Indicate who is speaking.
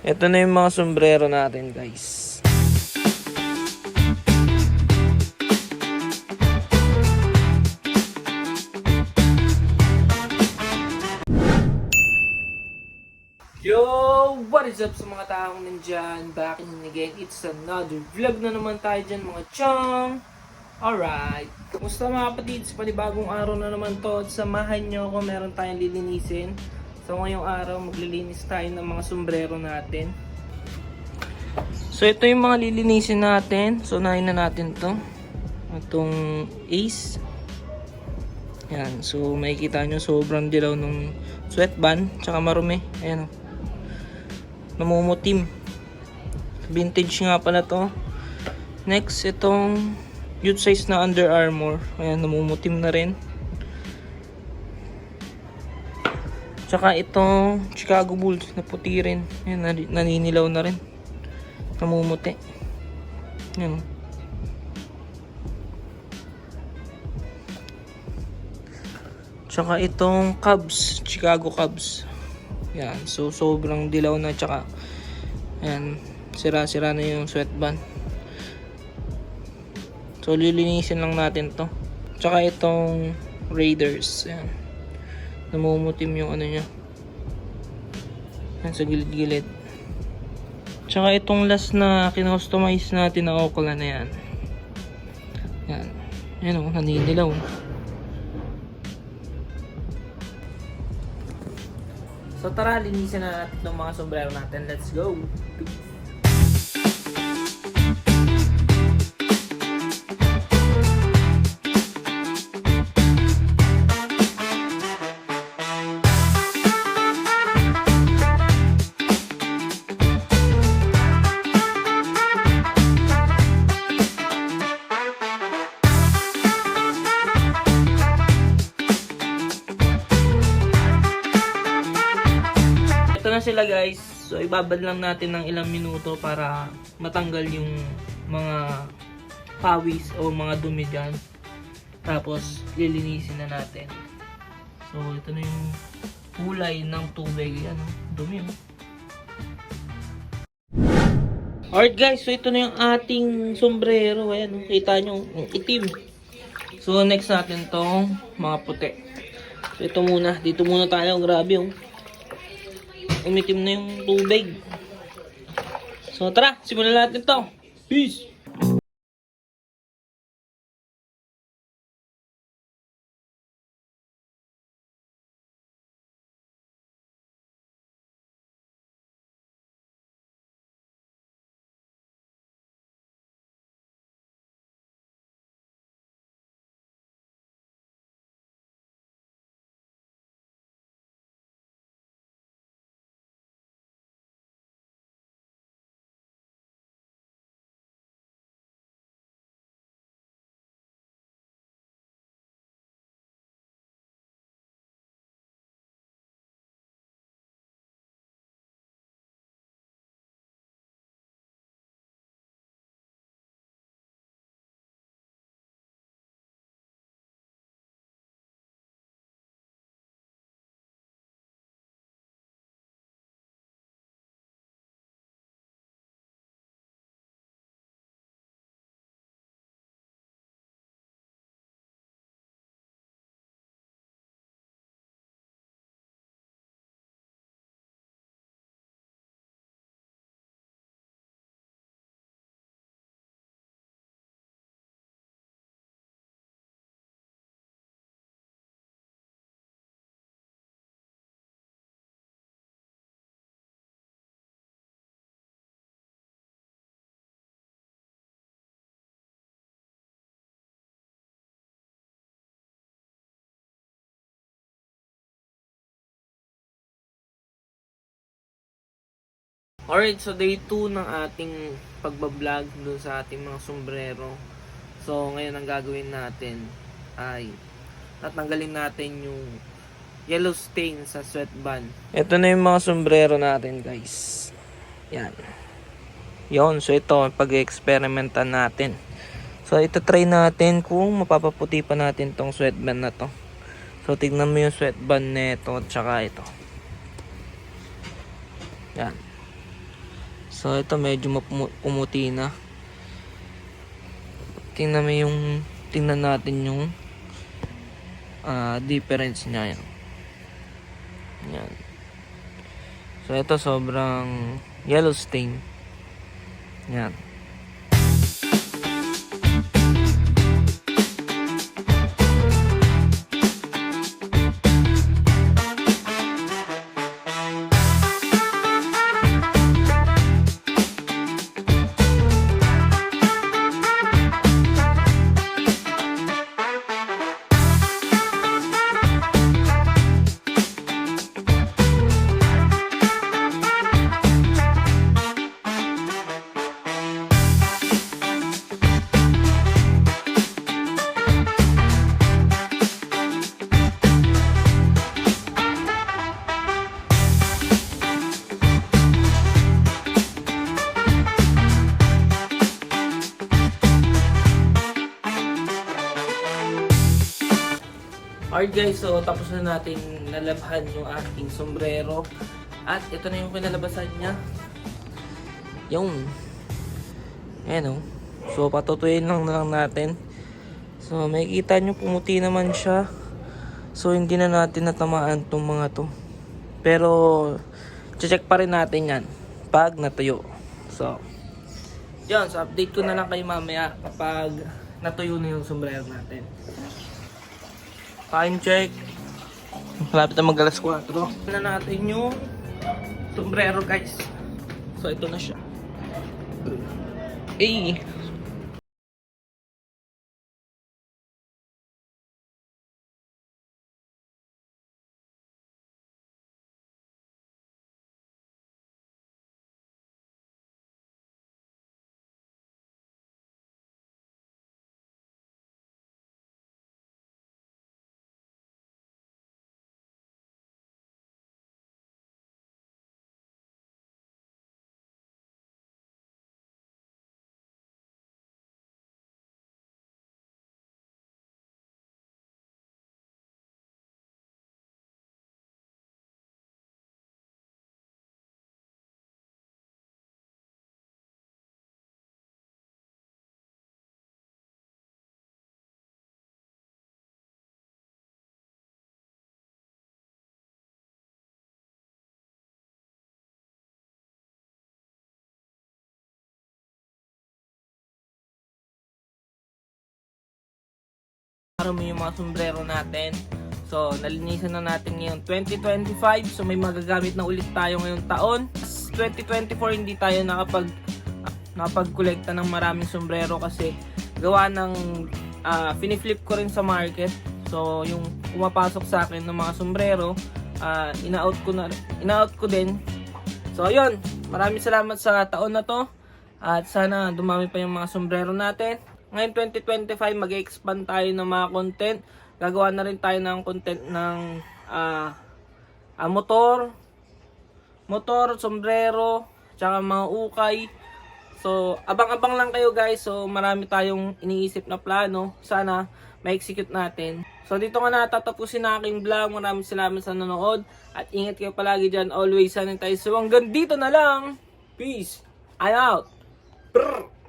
Speaker 1: Ito na yung mga sombrero natin, guys. Yo! What is up sa mga taong nandyan? Back in again. It's another vlog na naman tayo dyan mga chong! Alright. Kumusta mga kapatid? Sa panibagong araw na naman to. Samahan nyo ako. Meron tayong lilinisin. So ngayong araw maglilinis tayo ng mga sombrero natin. So ito yung mga lilinisin natin. So unahin na natin to. Itong Ace. Yan. So makikita nyo sobrang dilaw nung sweatband. Tsaka marumi. Ayan o. Namumutim. Vintage nga pala to. Next, itong youth size na Under Armour. Ayan, namumutim na rin. Tsaka itong Chicago Bulls na puti rin. Ayan, nani- naninilaw na rin. Namumuti. Ayan. Tsaka itong Cubs, Chicago Cubs. Yan, so sobrang dilaw na tsaka yan, sira-sira na yung sweatband. So lilinisin lang natin to. Tsaka itong Raiders, yan. Namumutim yung ano niya. Yan sa gilid-gilid. Tsaka itong last na kinostomize natin na Okla na yan. Yan. Yan o, naninilaw. So tara, linisin na natin itong mga sombrero natin. Let's go! Na sila guys. So ibabad lang natin ng ilang minuto para matanggal yung mga pawis o mga dumi dyan. Tapos lilinisin na natin. So ito na yung kulay ng tubig. Yan, oh. dumi oh. Alright guys, so ito na yung ating sombrero. Ayan, oh. kita nyo, ang itim. So next natin tong mga puti. So ito muna, dito muna tayo. Grabe oh umitim na yung tubig. So tara, simulan natin to. Peace! Alright, so day 2 ng ating pagbablog dun sa ating mga sombrero. So, ngayon ang gagawin natin ay tatanggalin natin yung yellow stain sa sweatband. Ito na yung mga sombrero natin, guys. Yan. Yon, so ito, pag-experimentan natin. So, ito try natin kung mapapaputi pa natin tong sweatband na to. So, tignan mo yung sweatband nito at saka ito. Yan. So ito medyo pumuti na. Tingnan mo yung tingnan natin yung ah, difference niya yan. Yan. So ito sobrang yellow stain. Yan. Alright guys, so tapos na natin nalabhan yung ating sombrero. At ito na yung kinalabasan niya. Yung. Ayan o. So patutuyin lang na lang natin. So makikita nyo pumuti naman siya. So hindi na natin natamaan tong mga to. Pero check pa rin natin yan pag natuyo. So yun, so update ko na lang kayo mamaya kapag natuyo na yung sombrero natin. Time check. Malapit na mag alas 4. Na natin yung sombrero guys. So ito na siya. Eh. Para mo yung mga sombrero natin. So, nalinisan na natin ngayon 2025. So, may magagamit na ulit tayo ngayong taon. 2024, hindi tayo nakapag nakapag-collecta ng maraming sombrero kasi gawa ng ah, finiflip ko rin sa market. So, yung pumapasok sa akin ng mga sombrero, ah, ina-out ko na ina-out ko din. So, ayun. Maraming salamat sa taon na to. At sana dumami pa yung mga sombrero natin. Ngayon 2025, mag-expand tayo ng mga content. Gagawa na rin tayo ng content ng ah, ah, motor, motor, sombrero, tsaka mga ukay. So, abang-abang lang kayo guys. So, marami tayong iniisip na plano. Sana ma-execute natin. So, dito nga natatapusin na aking vlog. Maraming salamat sa nanonood. At ingat kayo palagi dyan. Always sanitize. So, hanggang dito na lang. Peace. I'm out. Brr.